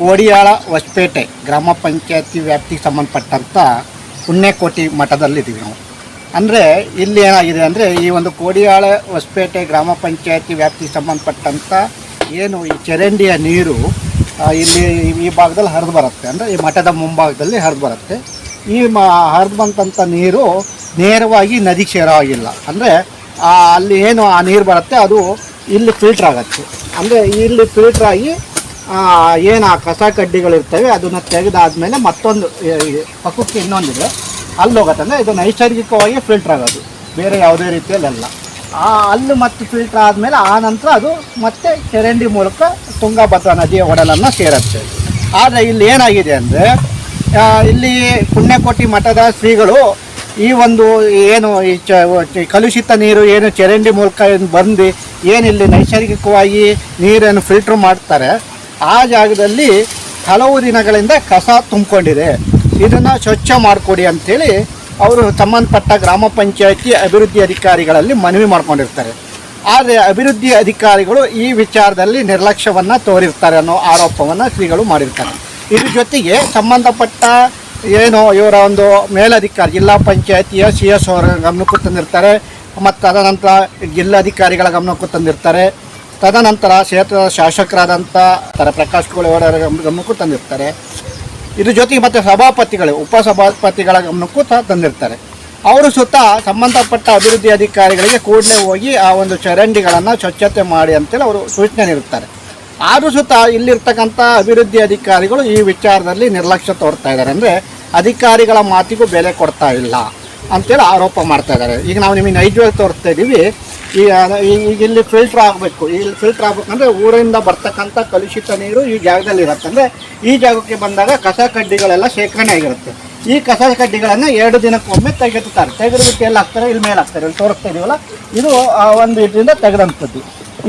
ಕೋಡಿಯಾಳ ಹೊಸಪೇಟೆ ಗ್ರಾಮ ಪಂಚಾಯತಿ ವ್ಯಾಪ್ತಿಗೆ ಸಂಬಂಧಪಟ್ಟಂಥ ಪುಣ್ಯಕೋಟಿ ಮಠದಲ್ಲಿದ್ದೀವಿ ನಾವು. ಅಂದರೆ ಇಲ್ಲಿ ಏನಾಗಿದೆ ಅಂದರೆ ಈ ಒಂದು ಕೋಡಿಯಾಳ ಹೊಸಪೇಟೆ ಗ್ರಾಮ ಪಂಚಾಯತಿ ವ್ಯಾಪ್ತಿಗೆ ಸಂಬಂಧಪಟ್ಟಂಥ ಏನು ಈ ಚರಂಡಿಯ ನೀರು ಇಲ್ಲಿ ಈ ಭಾಗದಲ್ಲಿ ಹರಿದು ಬರುತ್ತೆ. ಅಂದರೆ ಈ ಮಠದ ಮುಂಭಾಗದಲ್ಲಿ ಹರಿದು ಬರುತ್ತೆ. ಈ ಮ, ಹರಿದು ಬಂದಂಥ ನೀರು ನೇರವಾಗಿ ನದಿಗೆ ಸೇರೋ ಆಗಿಲ್ಲ ಅಂದರೆ ಅಲ್ಲಿ ಏನು ಆ ನೀರು ಬರುತ್ತೆ, ಅದು ಇಲ್ಲಿ ಫಿಲ್ಟ್ರ್ ಆಗುತ್ತೆ. ಅಂದರೆ ಇಲ್ಲಿ ಫಿಲ್ಟ್ರ್ ಆಗಿ ಏನು ಆ ಕಸ ಕಡ್ಡಿಗಳಿರ್ತವೆ, ಅದನ್ನು ತೆಗೆದಾದ್ಮೇಲೆ ಮತ್ತೊಂದು ಪಕ್ಕಕ್ಕೆ ಇನ್ನೊಂದಿದೆ. ಅಲ್ಲಿ ಹೋಗುತ್ತೆ ಅಂದರೆ ಇದು ನೈಸರ್ಗಿಕವಾಗಿ ಫಿಲ್ಟ್ರ್ ಆಗೋದು. ಬೇರೆ ಯಾವುದೇ ರೀತಿಯಲ್ಲ ಆ, ಅಲ್ಲಿ ಮತ್ತೆ ಫಿಲ್ಟ್ರ್ ಆದಮೇಲೆ ಆ ನಂತರ ಅದು ಮತ್ತೆ ಚರಂಡಿ ಮೂಲಕ ತುಂಗಭದ್ರಾ ನದಿಯ ಒಡಲನ್ನು ಸೇರುತ್ತೆ. ಆದರೆ ಇಲ್ಲಿ ಏನಾಗಿದೆ ಅಂದರೆ ಇಲ್ಲಿ ಪುಣ್ಯಕೋಟಿ ಮಠದ ಶ್ರೀಗಳು ಈ ಒಂದು ಏನು ಈ ಚ- ಕಲುಷಿತ ನೀರು ಏನು ಚರಂಡಿ ಮೂಲಕ ಏನು ಬಂದು ಏನಿಲ್ಲಿ ನೈಸರ್ಗಿಕವಾಗಿ ನೀರನ್ನು ಫಿಲ್ಟ್ರ್ ಮಾಡ್ತಾರೆ ಆ ಜಾಗದಲ್ಲಿ ಹಲವು ದಿನಗಳಿಂದ ಕಸ ತುಂಬಿಕೊಂಡಿದೆ. ಇದನ್ನು ಸ್ವಚ್ಛ ಮಾಡಿಕೊಡಿ ಅಂಥೇಳಿ ಅವರು ಸಂಬಂಧಪಟ್ಟ ಗ್ರಾಮ ಪಂಚಾಯತಿ ಅಭಿವೃದ್ಧಿ ಅಧಿಕಾರಿಗಳಲ್ಲಿ ಮನವಿ ಮಾಡ್ಕೊಂಡಿರ್ತಾರೆ. ಆದರೆ ಅಭಿವೃದ್ಧಿ ಅಧಿಕಾರಿಗಳು ಈ ವಿಚಾರದಲ್ಲಿ ನಿರ್ಲಕ್ಷ್ಯವನ್ನು ತೋರಿರ್ತಾರೆ ಅನ್ನೋ ಆರೋಪವನ್ನು ಶ್ರೀಗಳು ಮಾಡಿರ್ತಾರೆ. ಇದ್ರ ಜೊತೆಗೆ ಸಂಬಂಧಪಟ್ಟ ಏನು ಇವರ ಒಂದು ಮೇಲಧಿಕಾರಿ, ಜಿಲ್ಲಾ ಪಂಚಾಯತಿಯ ಸಿ ಎಸ್ ಅವರ ಗಮನಕ್ಕೂ ತಂದಿರ್ತಾರೆ. ಮತ್ತು ತದನಂತರ ಜಿಲ್ಲಾಧಿಕಾರಿಗಳ ಗಮನಕ್ಕೂ ತಂದಿರ್ತಾರೆ. ತದನಂತರ ಕ್ಷೇತ್ರದ ಶಾಸಕರಾದಂಥ ತರ ಪ್ರಕಾಶ್ ಅವರ ಗಮನಕ್ಕೂ ತಂದಿರ್ತಾರೆ. ಇದ್ರ ಜೊತೆಗೆ ಮತ್ತು ಸಭಾಪತಿಗಳು, ಉಪಸಭಾಪತಿಗಳ ಗಮನಕ್ಕೂ ಸಹ ತಂದಿರ್ತಾರೆ. ಅವರು ಸುತ್ತ ಸಂಬಂಧಪಟ್ಟ ಅಭಿವೃದ್ಧಿ ಅಧಿಕಾರಿಗಳಿಗೆ ಕೂಡಲೇ ಹೋಗಿ ಆ ಒಂದು ಚರಂಡಿಗಳನ್ನು ಸ್ವಚ್ಛತೆ ಮಾಡಿ ಅಂತೇಳಿ ಅವರು ಸೂಚನೆ ನೀಡುತ್ತಾರೆ. ಆದರೂ ಸುತ್ತ ಇಲ್ಲಿರ್ತಕ್ಕಂಥ ಅಭಿವೃದ್ಧಿ ಅಧಿಕಾರಿಗಳು ಈ ವಿಚಾರದಲ್ಲಿ ನಿರ್ಲಕ್ಷ್ಯ ತೋರ್ತಾ ಇದ್ದಾರೆ ಅಂದರೆ ಅಧಿಕಾರಿಗಳ ಮಾತಿಗೂ ಬೆಲೆ ಕೊಡ್ತಾ ಇಲ್ಲ ಅಂತೇಳಿ ಆರೋಪ ಮಾಡ್ತಾ ಇದ್ದಾರೆ. ಈಗ ನಾವು ನಿಮಗೆ ನೈಜವಾಗಿ ತೋರಿಸ್ತಾ ಇದ್ದೀವಿ. ಈ ಈಗ ಇಲ್ಲಿ ಫಿಲ್ಟ್ರ್ ಆಗಬೇಕು. ಇಲ್ಲಿ ಫಿಲ್ಟ್ರ್ ಆಗ್ಬೇಕಂದ್ರೆ ಊರಿಂದ ಬರ್ತಕ್ಕಂಥ ಕಲುಷಿತ ನೀರು ಈ ಜಾಗದಲ್ಲಿ ಇರುತ್ತೆ. ಅಂದರೆ ಈ ಜಾಗಕ್ಕೆ ಬಂದಾಗ ಕಸ ಕಡ್ಡಿಗಳೆಲ್ಲ ಶೇಖರಣೆ ಆಗಿರುತ್ತೆ. ಈ ಕಸ ಕಡ್ಡಿಗಳನ್ನು ಎರಡು ದಿನಕ್ಕೊಮ್ಮೆ ತೆಗೆದುತ್ತಾರೆ ತೆಗೆದುಬಿಟ್ಟು ಎಲ್ಲ ಹಾಕ್ತಾರೆ ಇಲ್ಲಿ ಮೇಲೆ ಹಾಕ್ತಾರೆ ಇಲ್ಲಿ ತೋರಿಸ್ತಾ ಇದೀವಲ್ಲ? ಇದು ಒಂದು ಇದರಿಂದ ತೆಗೆದಂಥದ್ದು.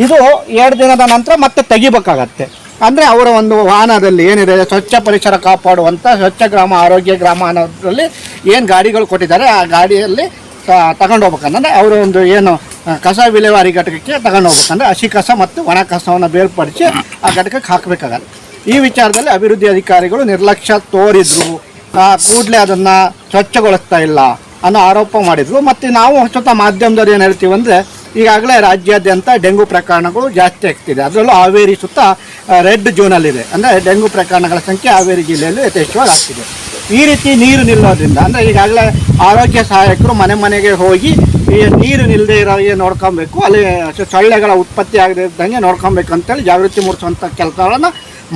ಇದು ಎರಡು ದಿನದ ನಂತರ ಮತ್ತೆ ತೆಗಿಬೇಕಾಗತ್ತೆ. ಅಂದರೆ ಅವರ ಒಂದು ವಾಹನದಲ್ಲಿ ಏನಿದೆ, ಸ್ವಚ್ಛ ಪರಿಸರ ಕಾಪಾಡುವಂಥ ಸ್ವಚ್ಛ ಗ್ರಾಮ, ಆರೋಗ್ಯ ಗ್ರಾಮ ಅನ್ನೋದ್ರಲ್ಲಿ ಏನು ಗಾಡಿಗಳು ಕೊಟ್ಟಿದ್ದಾರೆ, ಆ ಗಾಡಿಯಲ್ಲಿ ತಗೊಂಡು ಹೋಗ್ಬೇಕಂದ್ರೆ ಅವರು ಒಂದು ಏನು ಕಸ ವಿಲೇವಾರಿ ಘಟಕಕ್ಕೆ ತಗೊಂಡು ಹೋಗ್ಬೇಕಂದ್ರೆ ಹಸಿ ಕಸ ಮತ್ತು ಒಣ ಕಸವನ್ನು ಬೇರ್ಪಡಿಸಿ ಆ ಘಟಕಕ್ಕೆ ಹಾಕಬೇಕಾಗತ್ತೆ ಈ ವಿಚಾರದಲ್ಲಿ ಅಭಿವೃದ್ಧಿ ಅಧಿಕಾರಿಗಳು ನಿರ್ಲಕ್ಷ್ಯ ತೋರಿದ್ರು. ಕೂಡಲೇ ಅದನ್ನು ಸ್ವಚ್ಛಗೊಳಿಸ್ತಾ ಇಲ್ಲ ಅನ್ನೋ ಆರೋಪ ಮಾಡಿದರು. ಮತ್ತು ನಾವು ಹೊಸತ ಮಾಧ್ಯಮದವ್ರು ಏನು ಹೇಳ್ತೀವಿ ಅಂದರೆ, ಈಗಾಗಲೇ ರಾಜ್ಯಾದ್ಯಂತ ಡೆಂಗು ಪ್ರಕರಣಗಳು ಜಾಸ್ತಿ ಆಗ್ತಿದೆ. ಅದರಲ್ಲೂ ಹಾವೇರಿ ಸುತ್ತ ರೆಡ್ ಝೋನಲ್ಲಿದೆ ಅಂದರೆ ಡೆಂಗು ಪ್ರಕರಣಗಳ ಸಂಖ್ಯೆ ಹಾವೇರಿ ಜಿಲ್ಲೆಯಲ್ಲಿ ಯಥೇಚ್ಛವಾಗಿ ಆಗ್ತಿದೆ. ಈ ರೀತಿ ನೀರು ನಿಲ್ಲೋದ್ರಿಂದ, ಅಂದರೆ ಈಗಾಗಲೇ ಆರೋಗ್ಯ ಸಹಾಯಕರು ಮನೆ ಮನೆಗೆ ಹೋಗಿ ಈ ನೀರು ನಿಲ್ಲದೆ ಇರೋ ನೋಡ್ಕೊಬೇಕು, ಅಲ್ಲಿ ಸೊಳ್ಳೆಗಳ ಉತ್ಪತ್ತಿ ಆಗದೆ ಇದ್ದಂಗೆ ನೋಡ್ಕೊಬೇಕು ಅಂತೇಳಿ ಜಾಗೃತಿ ಮೂಡಿಸುವಂಥ ಕೆಲಸಗಳನ್ನು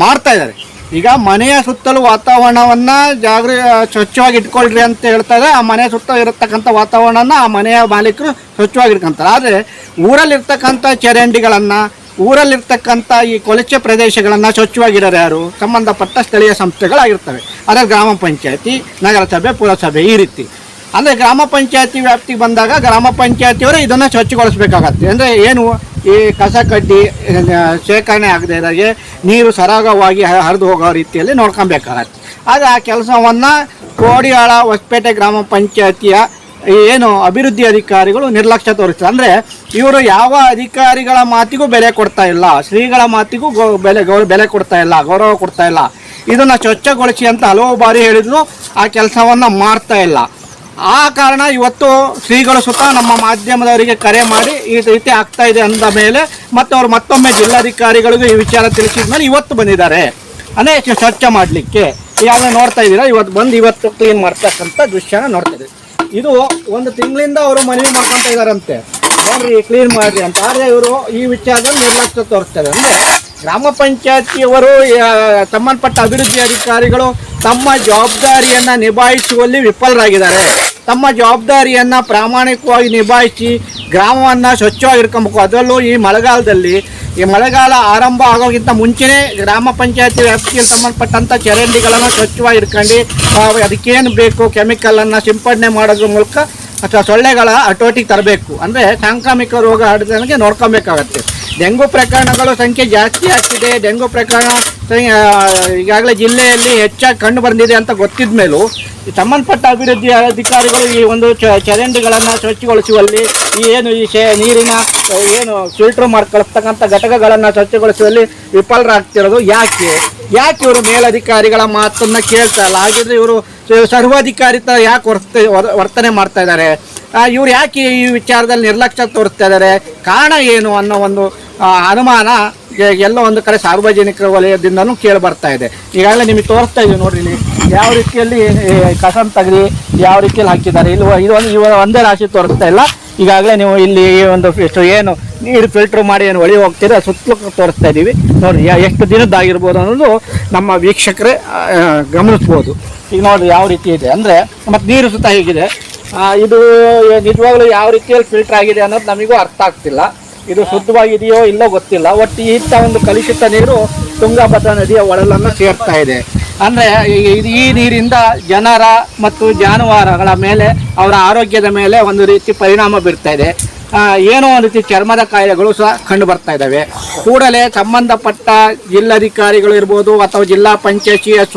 ಮಾಡ್ತಾ ಇದ್ದಾರೆ. ಈಗ ಮನೆಯ ಸುತ್ತಲೂ ವಾತಾವರಣವನ್ನು ಜಾಗೃ ಸ್ವಚ್ಛವಾಗಿ ಇಟ್ಕೊಳ್ರಿ ಅಂತ ಹೇಳ್ತಾರೆ ಆ ಮನೆ ಸುತ್ತ ಇರತಕ್ಕಂಥ ವಾತಾವರಣನ ಆ ಮನೆಯ ಮಾಲೀಕರು ಸ್ವಚ್ಛವಾಗಿ ಇಟ್ಕೊಂತಾರೆ. ಆದರೆ ಊರಲ್ಲಿರ್ತಕ್ಕಂಥ ಚರಂಡಿಗಳನ್ನು ಊರಲ್ಲಿರ್ತಕ್ಕಂಥ ಈ ಕೊಳಚೆ ಪ್ರದೇಶಗಳನ್ನು ಸ್ವಚ್ಛವಾಗಿರೋರು ಯಾರು? ಸಂಬಂಧಪಟ್ಟ ಸ್ಥಳೀಯ ಸಂಸ್ಥೆಗಳಾಗಿರ್ತವೆ. ಅದರ ಗ್ರಾಮ ಪಂಚಾಯತಿ, ನಗರಸಭೆ, ಪುರಸಭೆ ಈ ರೀತಿ. ಅಂದರೆ ಗ್ರಾಮ ಪಂಚಾಯತಿ ವ್ಯಾಪ್ತಿಗೆ ಬಂದಾಗ ಗ್ರಾಮ ಪಂಚಾಯತಿಯವರು ಇದನ್ನು ಸ್ವಚ್ಛಗೊಳಿಸಬೇಕಾಗತ್ತೆ. ಅಂದರೆ ಏನು? ಈ ಕಸ ಕಡ್ಡಿ ಶೇಖರಣೆ ಆಗದೆ ಇರೋಗೆ ನೀರು ಸರಾಗವಾಗಿ ಹರಿದು ಹೋಗೋ ರೀತಿಯಲ್ಲಿ ನೋಡ್ಕೊಬೇಕಾಗತ್ತೆ. ಆದರೆ ಆ ಕೆಲಸವನ್ನು ಕೋಡಿಯಾಳ ಹೊಸಪೇಟೆ ಗ್ರಾಮ ಪಂಚಾಯತಿಯ ಏನು ಅಭಿವೃದ್ಧಿ ಅಧಿಕಾರಿಗಳು ನಿರ್ಲಕ್ಷ್ಯ ತೋರಿಸ್ತಾರೆ. ಅಂದರೆ ಇವರು ಯಾವ ಅಧಿಕಾರಿಗಳ ಮಾತಿಗೂ ಬೆಲೆ ಕೊಡ್ತಾ ಇಲ್ಲ, ಶ್ರೀಗಳ ಮಾತಿಗೂ ಬೆಲೆ ಬೆಲೆ ಕೊಡ್ತಾ ಇಲ್ಲ, ಗೌರವ ಕೊಡ್ತಾ ಇಲ್ಲ. ಇದನ್ನು ಸ್ವಚ್ಛಗೊಳಿಸಿ ಅಂತ ಹಲವು ಬಾರಿ ಹೇಳಿದ್ರು ಆ ಕೆಲಸವನ್ನು ಮಾಡ್ತಾ ಇಲ್ಲ. ಆ ಕಾರಣ ಇವತ್ತು ಶ್ರೀಗಳು ಸುತ್ತ ನಮ್ಮ ಮಾಧ್ಯಮದವರಿಗೆ ಕರೆ ಮಾಡಿ ಈ ರೀತಿ ಆಗ್ತಾ ಇದೆ ಅಂದ ಮೇಲೆ ಮತ್ತು ಅವರು ಮತ್ತೊಮ್ಮೆ ಜಿಲ್ಲಾಧಿಕಾರಿಗಳಿಗೂ ಈ ವಿಚಾರ ತಿಳಿಸಿದ ಮೇಲೆ ಇವತ್ತು ಬಂದಿದ್ದಾರೆ. ಅನೇಕ ಸ್ವಚ್ಛ ಮಾಡಲಿಕ್ಕೆ. ಈಗಾಗಲೇ ನೋಡ್ತಾ ಇದ್ದೀರಾ? ಇವತ್ತು ಬಂದು ಇವತ್ತು ಕ್ಲೀನ್ ಮಾಡ್ತಕ್ಕಂಥ ದೃಶ್ಯನ ನೋಡ್ತಾ ಇದ್ದೀವಿ. ಇದು ಒಂದು ತಿಂಗಳಿಂದ ಅವರು ಮನವಿ ಮಾಡ್ಕೊತಾ ಇದ್ದಾರಂತೆ ನೋಡ್ರಿ ಕ್ಲೀನ್ ಮಾಡ್ರಿ ಅಂತ. ಆದರೆ ಇವರು ಈ ವಿಚಾರದಲ್ಲಿ ನಿರ್ಲಕ್ಷ್ಯ ತೋರಿಸ್ತಾರೆ. ಅಂದರೆ ಗ್ರಾಮ ಪಂಚಾಯತಿಯವರು ಸಂಬಂಧಪಟ್ಟ ಅಭಿವೃದ್ಧಿ ಅಧಿಕಾರಿಗಳು ತಮ್ಮ ಜವಾಬ್ದಾರಿಯನ್ನು ನಿಭಾಯಿಸುವಲ್ಲಿ ವಿಫಲರಾಗಿದ್ದಾರೆ. ತಮ್ಮ ಜವಾಬ್ದಾರಿಯನ್ನು ಪ್ರಾಮಾಣಿಕವಾಗಿ ನಿಭಾಯಿಸಿ ಗ್ರಾಮವನ್ನು ಸ್ವಚ್ಛವಾಗಿ ಇಟ್ಕೊಬೇಕು ಅದರಲ್ಲೂ ಈ ಮಳೆಗಾಲದಲ್ಲಿ, ಈ ಮಳೆಗಾಲ ಆರಂಭ ಆಗೋಕ್ಕಿಂತ ಮುಂಚೆನೇ ಗ್ರಾಮ ಪಂಚಾಯತಿ ವ್ಯಾಪ್ತಿಯಲ್ಲಿ ಸಂಬಂಧಪಟ್ಟಂಥ ಚರಂಡಿಗಳನ್ನು ಸ್ವಚ್ಛವಾಗಿ ಇಟ್ಕೊಂಡು ಅದಕ್ಕೇನು ಬೇಕು ಕೆಮಿಕಲನ್ನು ಸಿಂಪಡಣೆ ಮಾಡೋದ್ರ ಮೂಲಕ ಅಥವಾ ಸೊಳ್ಳೆಗಳ ಹಟೋಟಿಗೆ ತರಬೇಕು. ಅಂದರೆ ಸಾಂಕ್ರಾಮಿಕ ರೋಗ ಹರಡದಂಗೆ ನೋಡ್ಕೊಬೇಕಾಗತ್ತೆ. ಡೆಂಗು ಪ್ರಕರಣಗಳ ಸಂಖ್ಯೆ ಜಾಸ್ತಿ ಆಗ್ತಿದೆ. ಡೆಂಗು ಪ್ರಕರಣ ಈಗಾಗಲೇ ಜಿಲ್ಲೆಯಲ್ಲಿ ಹೆಚ್ಚಾಗಿ ಕಂಡು ಬಂದಿದೆ ಅಂತ ಗೊತ್ತಿದ ಮೇಲೂ ಸಂಬಂಧಪಟ್ಟ ಅಭಿವೃದ್ಧಿ ಅಧಿಕಾರಿಗಳು ಈ ಒಂದು ಚರಂಡಿಗಳನ್ನು ಸ್ವಚ್ಛಗೊಳಿಸುವಲ್ಲಿ, ಈ ಏನು ಈ ಶೇ, ನೀರಿನ ಏನು ಫಿಲ್ಟರ್ ಮಾಡ್ಕೊಳ್ತಕ್ಕಂಥ ಘಟಕಗಳನ್ನು ಸ್ವಚ್ಛಗೊಳಿಸುವಲ್ಲಿ ವಿಫಲರಾಗ್ತಿರೋದು ಯಾಕೆ? ಯಾಕೆ ಇವರು ಮೇಲಧಿಕಾರಿಗಳ ಮಾತನ್ನ ಕೇಳ್ತಾ ಇಲ್ಲ? ಹಾಗಿದ್ರೆ ಇವರು ಸರ್ವಾಧಿಕಾರಿತ ಯಾಕೆ ವರ್ತ ವರ್ತನೆ ಮಾಡ್ತಾ ಇದ್ದಾರೆ? ಇವ್ರು ಯಾಕೆ ಈ ವಿಚಾರದಲ್ಲಿ ನಿರ್ಲಕ್ಷ್ಯ ತೋರಿಸ್ತಾ ಇದ್ದಾರೆ? ಕಾರಣ ಏನು ಅನ್ನೋ ಒಂದು ಅನುಮಾನ ಎಲ್ಲೋ ಒಂದು ಕಡೆ ಸಾರ್ವಜನಿಕ ವಲಯದಿಂದನೂ ಕೇಳಿ ಬರ್ತಾ ಇದೆ. ಈಗಾಗಲೇ ನಿಮಗೆ ತೋರಿಸ್ತಾ ಇದ್ದೀವಿ ನೋಡ್ರಿ ಇಲ್ಲಿ. ಯಾವ ರೀತಿಯಲ್ಲಿ ಕಸನ್ ತೆಗ್ದು ಯಾವ ರೀತಿಯಲ್ಲಿ ಹಾಕಿದ್ದಾರೆ. ಇಲ್ಲಿ ಇದು ಒಂದು ಇವ ಒಂದೇ ರಾಶಿ ತೋರಿಸ್ತಾ ಇಲ್ಲ. ಈಗಾಗಲೇ ನೀವು ಇಲ್ಲಿ ಒಂದು ಏನು ನೀರು ಫಿಲ್ಟರ್ ಮಾಡಿ ಏನು ಒಳಿ ಹೋಗ್ತೀರಾ, ಸುತ್ತಲೂ ತೋರಿಸ್ತಾ ಇದ್ದೀವಿ. ನೋಡಿ ಎಷ್ಟು ದಿನದ್ದಾಗಿರ್ಬೋದು ಅನ್ನೋದು ನಮ್ಮ ವೀಕ್ಷಕರೇ ಗಮನಿಸ್ಬೋದು. ಈಗ ನೋಡ್ರಿ ಯಾವ ರೀತಿ ಇದೆ. ಅಂದರೆ, ಮತ್ತು ನೀರು ಸುತ್ತ ಹೇಗಿದೆ. ಇದು ನಿಜವಾಗ್ಲೂ ಯಾವ ರೀತಿಯಲ್ಲಿ ಫಿಲ್ಟರ್ ಆಗಿದೆ ಅನ್ನೋದು ನಮಗೂ ಅರ್ಥ ಆಗ್ತಿಲ್ಲ. ಇದು ಶುದ್ಧವಾಗಿದೆಯೋ ಇಲ್ಲೋ ಗೊತ್ತಿಲ್ಲ. ಒಟ್ಟು ಇಂಥ ಒಂದು ಕಲುಷಿತ ನೀರು ತುಂಗಭದ್ರಾ ನದಿಯ ಒಳಲನ್ನು ಸೇರ್ತಾ ಇದೆ. ಅಂದರೆ ಈ ನೀರಿಂದ ಜನರ ಮತ್ತು ಜಾನುವಾರುಗಳ ಮೇಲೆ, ಅವರ ಆರೋಗ್ಯದ ಮೇಲೆ ಒಂದು ರೀತಿ ಪರಿಣಾಮ ಬೀರ್ತಾ ಇದೆ. ಏನೋ ಒಂದು ರೀತಿ ಚರ್ಮದ ಕಾಯಿಲೆಗಳು ಸಹ ಕಂಡು ಬರ್ತಾ ಇದ್ದಾವೆ. ಕೂಡಲೇ ಸಂಬಂಧಪಟ್ಟ ಜಿಲ್ಲಾಧಿಕಾರಿಗಳು ಇರ್ಬೋದು ಅಥವಾ ಜಿಲ್ಲಾ ಪಂಚಾಯತ್ ಎಸ್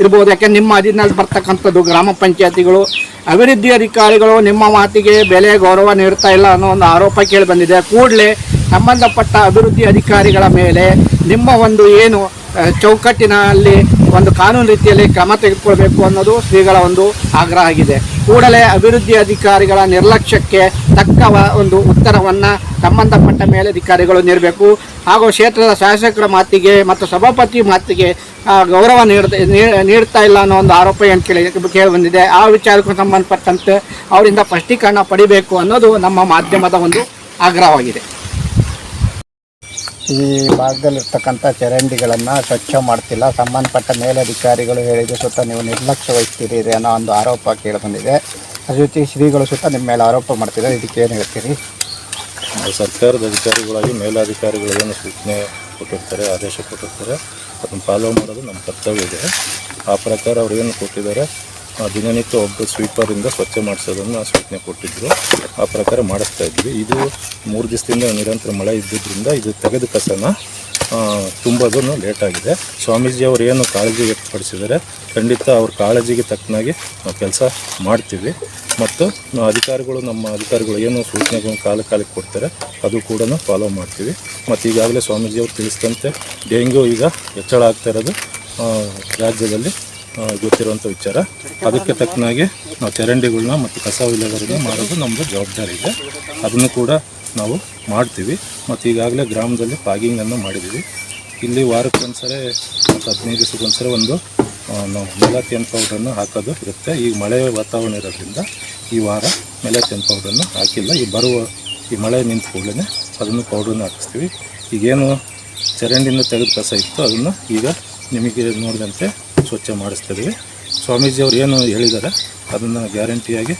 ಇರ್ಬೋದು. ಯಾಕೆಂದ್ರೆ ನಿಮ್ಮ ಅಧೀನಲ್ಲಿ ಬರ್ತಕ್ಕಂಥದ್ದು ಗ್ರಾಮ ಪಂಚಾಯತಿಗಳು, ಅಭಿವೃದ್ಧಿ ಅಧಿಕಾರಿಗಳು ನಿಮ್ಮ ಮಾತಿಗೆ ಬೆಲೆ ಗೌರವ ನೀಡ್ತಾ ಇಲ್ಲ ಅನ್ನೋ ಒಂದು ಆರೋಪ ಕೇಳಿ ಬಂದಿದೆ. ಕೂಡಲೇ ಸಂಬಂಧಪಟ್ಟ ಅಭಿವೃದ್ಧಿ ಅಧಿಕಾರಿಗಳ ಮೇಲೆ ನಿಮ್ಮ ಒಂದು ಏನು ಚೌಕಟ್ಟಿನಲ್ಲಿ ಒಂದು ಕಾನೂನು ರೀತಿಯಲ್ಲಿ ಕ್ರಮ ತೆಗೆದುಕೊಳ್ಬೇಕು ಅನ್ನೋದು ಶ್ರೀಗಳ ಒಂದು ಆಗ್ರಹ ಆಗಿದೆ. ಕೂಡಲೇ ಅಭಿವೃದ್ಧಿ ಅಧಿಕಾರಿಗಳ ನಿರ್ಲಕ್ಷ್ಯಕ್ಕೆ ತಕ್ಕ ಒಂದು ಉತ್ತರವನ್ನು ಸಂಬಂಧಪಟ್ಟ ಮೇಲಧಿಕಾರಿಗಳು ನೀಡಬೇಕು. ಹಾಗೂ ಕ್ಷೇತ್ರದ ಶಾಸಕರ ಮಾತಿಗೆ ಮತ್ತು ಸಭಾಪತಿ ಮಾತಿಗೆ ಗೌರವ ನೀಡ್ತಾ ನೀಡ್ತಾ ಇಲ್ಲ ಅನ್ನೋ ಒಂದು ಆರೋಪ ಏನು ಕೇಳಿ ಕೇಳಿ ಬಂದಿದೆ. ಆ ವಿಚಾರಕ್ಕೂ ಸಂಬಂಧಪಟ್ಟಂತೆ ಅವರಿಂದ ಸ್ಪಷ್ಟೀಕರಣ ಪಡಿಬೇಕು ಅನ್ನೋದು ನಮ್ಮ ಮಾಧ್ಯಮದ ಒಂದು ಆಗ್ರಹವಾಗಿದೆ. ಈ ಭಾಗದಲ್ಲಿರ್ತಕ್ಕಂಥ ಚರಂಡಿಗಳನ್ನು ಸ್ವಚ್ಛ ಮಾಡ್ತಿಲ್ಲ. ಸಂಬಂಧಪಟ್ಟ ಮೇಲಧಿಕಾರಿಗಳು ಹೇಳಿದ ಸುತ್ತ ನೀವು ನಿರ್ಲಕ್ಷ್ಯ ವಹಿಸ್ತೀರಿ ಅನ್ನೋ ಒಂದು ಆರೋಪ ಕೇಳಿಬಂದಿದೆ. ಅದ್ರ ಜೊತೆಗೆ ಶ್ರೀಗಳು ಸುತ್ತ ನಿಮ್ಮ ಮೇಲೆ ಆರೋಪ ಮಾಡ್ತಿದ್ದಾರೆ. ಇದಕ್ಕೆ ಏನು ಹೇಳ್ತೀರಿ ಸರ್ಕಾರದ ಅಧಿಕಾರಿಗಳಾಗಿ ಮೇಲಾಧಿಕಾರಿಗಳು ಏನು ಸೂಚನೆ ಕೊಟ್ಟಿರ್ತಾರೆ, ಆದೇಶ ಕೊಟ್ಟಿರ್ತಾರೆ, ಅದನ್ನು ಫಾಲೋ ಮಾಡೋದು ನಮ್ಮ ಕರ್ತವ್ಯ ಇದೆ. ಆ ಪ್ರಕಾರ ಅವ್ರು ಏನು ಕೊಟ್ಟಿದ್ದಾರೆ ದಿನನಿತ್ಯ ಒಬ್ಬ ಸ್ವೀಪರಿಂದ ಸ್ವಚ್ಛ ಮಾಡಿಸೋದನ್ನು ಸೂಚನೆ ಕೊಟ್ಟಿದ್ದರು ಆ ಪ್ರಕಾರ ಮಾಡಿಸ್ತಾ ಇದ್ವಿ ಇದು ಮೂರು ದಿವಸದಿಂದ ನಿರಂತರ ಮಳೆ ಇದ್ದಿದ್ದರಿಂದ ಇದು ತೆಗೆದು ಕಸನ ತುಂಬೋದನ್ನು ಲೇಟ್ ಆಗಿದೆ. ಸ್ವಾಮೀಜಿ ಅವರು ಏನು ಕಾಳಜಿ ವ್ಯಕ್ತಪಡಿಸಿದ್ದಾರೆ, ಖಂಡಿತ ಅವ್ರ ಕಾಳಜಿಗೆ ತಕ್ಕನಾಗಿ ನಾವು ಕೆಲಸ ಮಾಡ್ತೀವಿ. ಮತ್ತು ಅಧಿಕಾರಿಗಳು, ನಮ್ಮ ಅಧಿಕಾರಿಗಳು ಏನು ಸೂಚನೆಗಳನ್ನು ಕಾಲ ಕಾಲಕ್ಕೆ ಕೊಡ್ತಾರೆ, ಅದು ಕೂಡ ಫಾಲೋ ಮಾಡ್ತೀವಿ. ಮತ್ತು ಈಗಾಗಲೇ ಸ್ವಾಮೀಜಿ ಅವರು ತಿಳಿಸಿದಂತೆ, ಡೆಂಗ್ಯೂ ಈಗ ಹೆಚ್ಚಳ ಆಗ್ತಾ ಇರೋದು ರಾಜ್ಯದಲ್ಲಿ. ಗೊತ್ತಿರುವಂಥ ವಿಚಾರ. ಅದಕ್ಕೆ ತಕ್ಕನಾಗಿ ನಾವು ಚರಂಡಿಗಳನ್ನ ಮತ್ತು ಕಸ ವಿಲೇವಾರಿನ ಮಾಡೋದು ನಮ್ಮದು ಜವಾಬ್ದಾರಿ ಇದೆ. ಅದನ್ನು ಕೂಡ ನಾವು ಮಾಡ್ತೀವಿ. ಮತ್ತು ಈಗಾಗಲೇ ಗ್ರಾಮದಲ್ಲಿ ಪಾಗಿಂಗನ್ನು ಮಾಡಿದ್ದೀವಿ. ಇಲ್ಲಿ ವಾರಕ್ಕೊಂದ್ಸರಿ ಮತ್ತು ಹದಿನೈದು ದಿವಸಕ್ಕೊಂದ್ಸರಿ ಒಂದು ನಾವು ಮೆಲಾಥಿಯನ್ ಪೌಡ್ರನ್ನು ಹಾಕೋದು ಇರುತ್ತೆ. ಈಗ ಮಳೆ ವಾತಾವರಣ ಇರೋದ್ರಿಂದ ಈ ವಾರ ಮೆಲಾಥಿಯನ್ ಪೌಡ್ರನ್ನು ಹಾಕಿಲ್ಲ. ಈ ಬರುವ ಈ ಮಳೆ ನಿಂತ ಕೂಡಲೇ ಅದನ್ನು ಪೌಡ್ರನ್ನು ಹಾಕಿಸ್ತೀವಿ. ಈಗೇನು ಚರಂಡಿಯಿಂದ ತೆಗೆದು ಕಸ ಇತ್ತು ಅದನ್ನು ಈಗ ನಿಮಗೆ ನೋಡಿದಂತೆ ಸ್ವಚ್ಛ ಮಾಡಿಸ್ತಿದ್ದೀವಿ ಸ್ವಾಮೀಜಿ ಅವರು ಏನು ಹೇಳಿದ್ದಾರೆ ಅದನ್ನು ಗ್ಯಾರಂಟಿಯಾಗಿ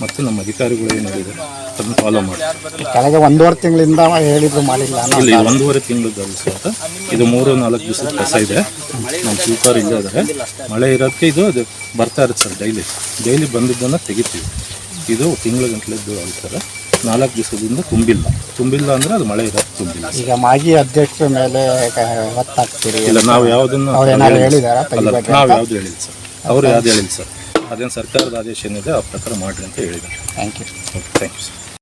ಮತ್ತು ನಮ್ಮ ಅಧಿಕಾರಿಗಳು ಏನು ಹೇಳಿದ್ದಾರೆ ಅದನ್ನು ಫಾಲೋ ಮಾಡಿ ಕೆಳಗೆ ಒಂದೂವರೆ ತಿಂಗಳಿಂದ ಹೇಳಿದ್ರು ಮಾಡಿಲ್ಲ ಇಲ್ಲಿ ಒಂದೂವರೆ ತಿಂಗಳದ್ದು ಸ್ವಲ್ಪ ಇದು ಮೂರು ನಾಲ್ಕು ದಿವಸದ ಕಸ ಇದೆ. ನಮ್ಮ ಸೂಪರ್ ಇಲ್ಲೇ ಇದ್ದಾರೆ. ಮಳೆ ಇರೋದಕ್ಕೆ ಇದು ಅದು ಬರ್ತಾ ಇರುತ್ತೆ ಸರ್ ಡೈಲಿ ಡೈಲಿ ಬಂದಿದ್ದನ್ನು ತೆಗಿತೀವಿ. ಇದು ತಿಂಗಳ ಗಂಟಲೆದ್ದು ಹೇಳ್ತಾರೆ ನಾಲ್ಕು ದಿವಸದಿಂದ ತುಂಬಿಲ್ಲ. ತುಂಬಿಲ್ಲ ಅಂದರೆ ಅದು ಮಳೆ ಇರೋದು ತುಂಬಿಲ್ಲ. ಈಗ ಮಾಜಿ ಅಧ್ಯಕ್ಷರ ಮೇಲೆ ಒತ್ತಾಗ್ತೀರಿ ಇಲ್ಲ ನಾವು ಯಾವುದನ್ನು ಅವ್ರು ಏನಾದ್ರು ಹೇಳಿದಾರಾ? ಅಲ್ಲ ನಾವು ಯಾವ್ದು ಹೇಳಿಲ್ಲ ಸರ್. ಅವರು ಯಾವ್ದು ಹೇಳಿಲ್ಲ ಸರ್. ಅದೇನು ಸರ್ಕಾರದ ಆದೇಶ ಏನಿದೆ ಆ ಪ್ರಕಾರ ಮಾಡಿರಿ ಅಂತ ಹೇಳಿದ್ದಾರೆ. Thank you okay thank you sir